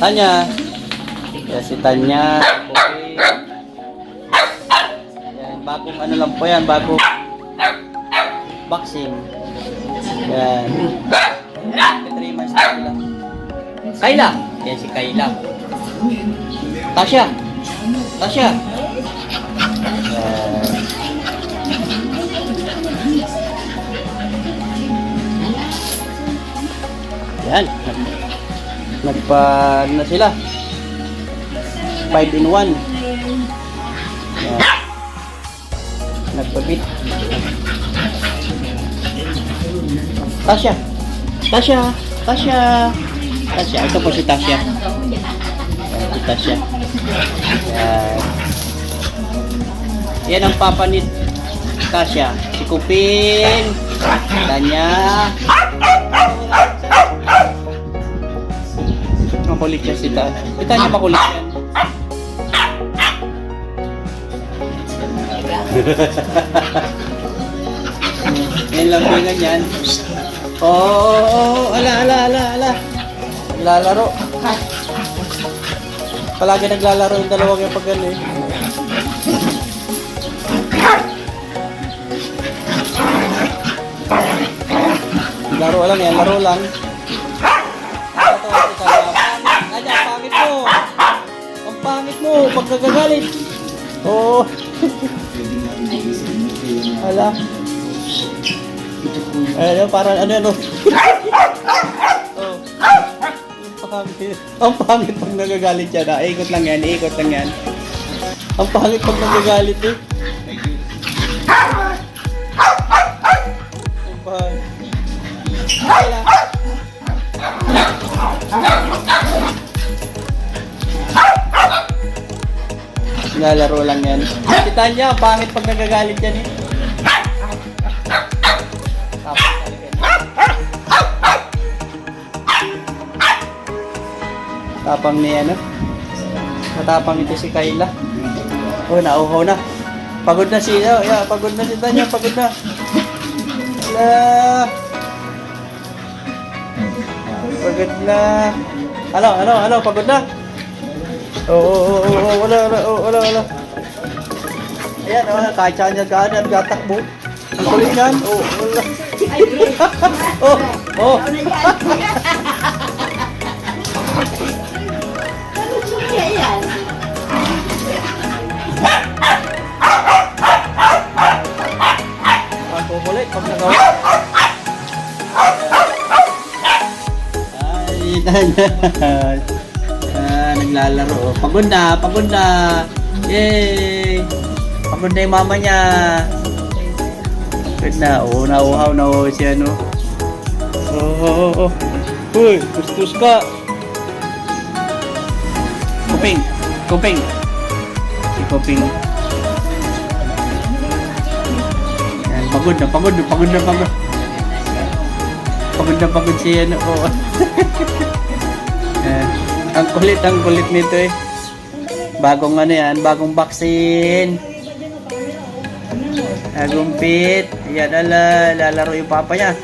Tanya. Yan si Tanya. Okay. Yan, bagong ano lang po yan, bagong boxing. Yan. 3 months. Kayla. Yan si Kayla. Tasha. Tasha. Yan. Nagpa, ano na sila? 5 in 1. Yan. Nagpabit. Tasha. Tasha. Tasha. Tasha. Ito po si Tasha. Si Tasha. Yan. Yan ang papa ni Tasha. Si Kupin. Tanya. Makulit siya si Tanya. Si Tanya makulit yan. Yan lang po yung ganyan. Oo, oh, ala, ala, ala, ala. Naglalaro. Palagi naglalaro yung dalawang yung pagano eh. Laro lang yan, laro lang. Ito, ito, ito. Ang pangit mo. Pag nagagalit. Oo. Ala. Ano, parang ano ano. oh. Ang pangit. Ang pangit pag nagagalit siya na. Ikot lang yan, ikot lang yan. Ang pangit pag nagagalit eh. Ang pangit. Wala. Lalaro lang yan. Si Tanya, ang pangit pag nagagalit yan eh. Tapang ni ano? Matapang ito si Kayla. Oh, nauhaw na. Pagod na si, oh, yeah, pagod na si Tanya, pagod na. Wala. Pagod na. Ano, ano, ano, pagod na? Oo, oo, oo, oo, wala, wala, oo, wala, wala. Ayan, kahit saan niya gaan, at gatakbo. Ang kulit yan, oo, wala. oh, oh. Ang kukulit, pag nagawa. Ay, ah, naglalaro. Pagod na, pagod na. Yay! Pagod na yung mama niya. Pagod na. Oo, nauhaw na oh, si ano. Oo, oo, oo. Uy, kuskus ka. Kuping, kuping. Si kuping. Yan, pagod na, pagod na, pagod na, pagod. Pagod na pagod si ano. Oh. Ang kulit, ang kulit nito eh. Bagong ano yan, bagong vaccine. Bagong pit. Yan, ala, lalaro yung papa niya.